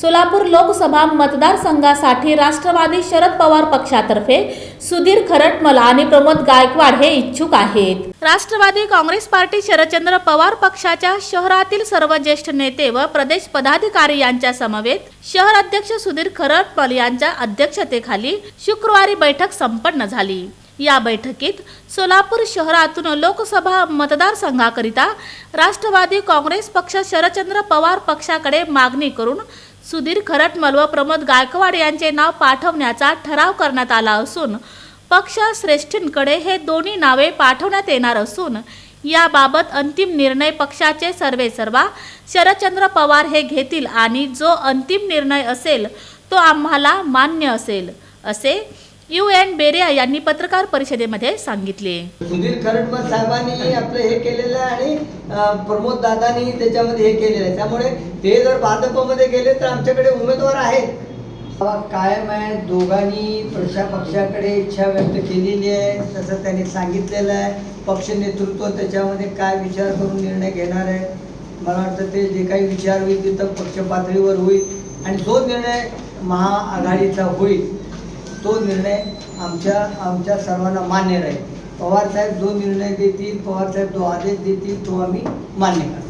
सोलापूर लोकसभा मतदारसंघासाठी राष्ट्रवादी शरद पवार पक्षातर्फे सुधीर खरटमल आणि प्रमोद गायकवाड हे इच्छुक आहेत. राष्ट्रवादी काँग्रेस पार्टी शरदचंद्र पवार पक्षाच्या शहरातील सर्व ज्येष्ठ नेते व प्रदेश पदाधिकारी यांच्या समवेत शहर अध्यक्ष सुधीर खरटमल यांच्या अध्यक्षतेखाली शुक्रवारी बैठक संपन्न झाली. या बैठकीत सोलापूर शहरातून लोकसभा मतदारसंघाकरिता राष्ट्रवादी काँग्रेस पक्ष शरदचंद्र पवार पक्षाकडे मागणी करून सुधीर खरटमल व प्रमोद गायकवाड यांचे नाव पाठवण्याचा ठराव करण्यात आला असून पक्ष श्रेष्ठींकडे हे दोन्ही नावे पाठवण्यात येणार असून याबाबत अंतिम निर्णय पक्षाचे सर्वे सर्वा शरदचंद्र पवार हे घेतील आणि जो अंतिम निर्णय असेल तो आम्हाला मान्य असेल असे यू एन बेरिया यांनी पत्रकार परिषदेमध्ये सांगितले. सुधीर खरटमल साहेबांनी आपलं हे केलेलं आहे आणि प्रमोद दादानी त्याच्यामध्ये हे केलेलं आहे. त्यामुळे ते जर भाजपमध्ये गेले तर आमच्याकडे उमेदवार आहेत. हा कायम आहे. दोघांनी प्रशा पक्षाकडे इच्छा व्यक्त केलेली आहे. तसं त्यांनी सांगितलेलं आहे. पक्ष नेतृत्व त्याच्यामध्ये काय विचार करून निर्णय घेणार आहे? मला वाटतं ते जे काही विचार होईल तिथं पक्ष पातळीवर होईल आणि जो निर्णय महाआघाडीचा होईल. तो निर्णय आमच्या आमच्या सर्वांना मान्य राहील. पवार साहेब जो निर्णय देतील पवार साहेब जो आदेश देतील तो आम्ही मान्य करतो.